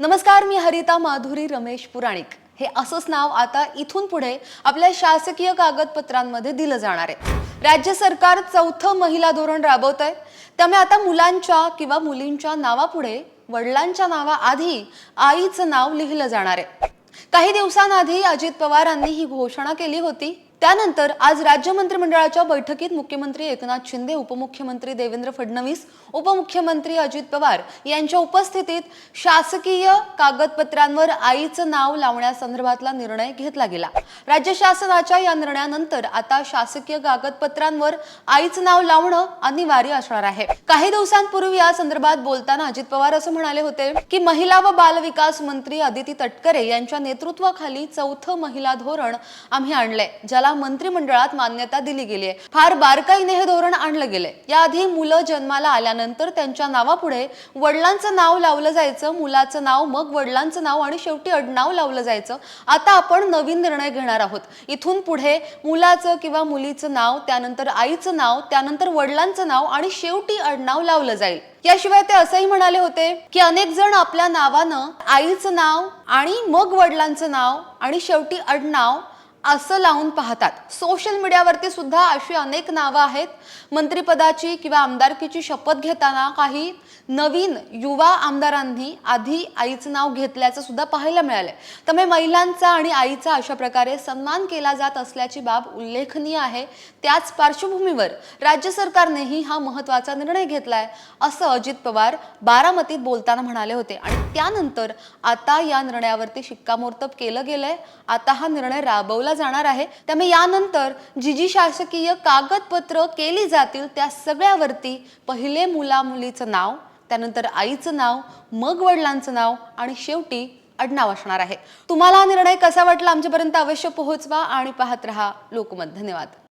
नमस्कार मी हरिता माधुरी रमेश पुराणिक. हे असंच नाव आता इथून पुढे आपल्या शासकीय कागदपत्रांमध्ये दिलं जाणार आहे. राज्य सरकार चौथं महिला धोरण राबवत आहे त्यामुळे आता मुलांच्या किंवा मुलींच्या नावापुढे वडिलांच्या नावाआधी आईचं नाव लिहिलं जाणार आहे. काही दिवसांआधी अजित पवारांनी ही घोषणा केली होती. त्यानंतर आज राज्य मंत्रिमंडळाच्या बैठकीत मुख्यमंत्री एकनाथ शिंदे उपमुख्यमंत्री देवेंद्र फडणवीस उपमुख्यमंत्री अजित पवार यांच्या उपस्थितीत शासकीय कागदपत्रांवर आईचं नाव लावण्यासंदर्भातला निर्णय घेतला गेला. राज्य शासनाच्या या निर्णयानंतर आता शासकीय कागदपत्रांवर आईचं नाव लावणं अनिवार्य असणार आहे. काही दिवसांपूर्वी या संदर्भात बोलताना अजित पवार असं म्हणाले होते की महिला व बालविकास मंत्री अदिती तटकरे यांच्या नेतृत्वाखाली चौथं महिला धोरण आम्ही आणलंय ज्याला मंत्रिमंडळात मान्यता दिली गेली आहे फार बारकाईने हे धोरण आणलं गेलंय. याआधी मुलं जन्माला आल्यानंतर त्यांच्या नावापुढे वडिलांचं नाव लावलं जायचं मुलाचं नाव मग वडिलांचं नाव आणि शेवटी आडनाव लावलं जायचं. आता आपण नवीन निर्णय घेणार आहोत. इथून पुढे मुलाचं किंवा मुलीचं नाव त्यानंतर आईचं नाव त्यानंतर वडिलांचं नाव आणि शेवटी आडनाव लावलं जाईल. याशिवाय ते असंही म्हणाले होते की अनेक जण आपल्या नावानं आईचं नाव आणि मग वडिलांचं नाव आणि शेवटी आडनाव असं लावून पाहतात. सोशल मीडियावरती सुद्धा अशी अनेक नावं आहेत. मंत्रिपदाची किंवा आमदारकीची शपथ घेताना काही नवीन युवा आमदारांनी आधी आईचं नाव घेतल्याचं सुद्धा पाहायला मिळालंय. त्यामुळे महिलांचा आणि आईचा अशा प्रकारे सन्मान केला जात असल्याची बाब उल्लेखनीय आहे. त्याच पार्श्वभूमीवर राज्य सरकारनेही हा महत्त्वाचा निर्णय घेतलाय असं अजित पवार बारामतीत बोलताना म्हणाले होते. आणि त्यानंतर आता या निर्णयावरती शिक्कामोर्तब केलं गेलंय. आता हा निर्णय राबवला जाणार आहे. त्यामुळे यानंतर जी जी शासकीय कागदपत्र केली जातील त्या सगळ्यावरती पहिले मुला मुलीचं नाव त्यानंतर आईचं नाव मग वडिलांचं नाव आणि शेवटी आडनाव असणार आहे. तुम्हाला हा निर्णय कसा वाटला? आमच्यापर्यंत अवश्य पोहोचवा आणि पाहत रहा लोकमत. धन्यवाद.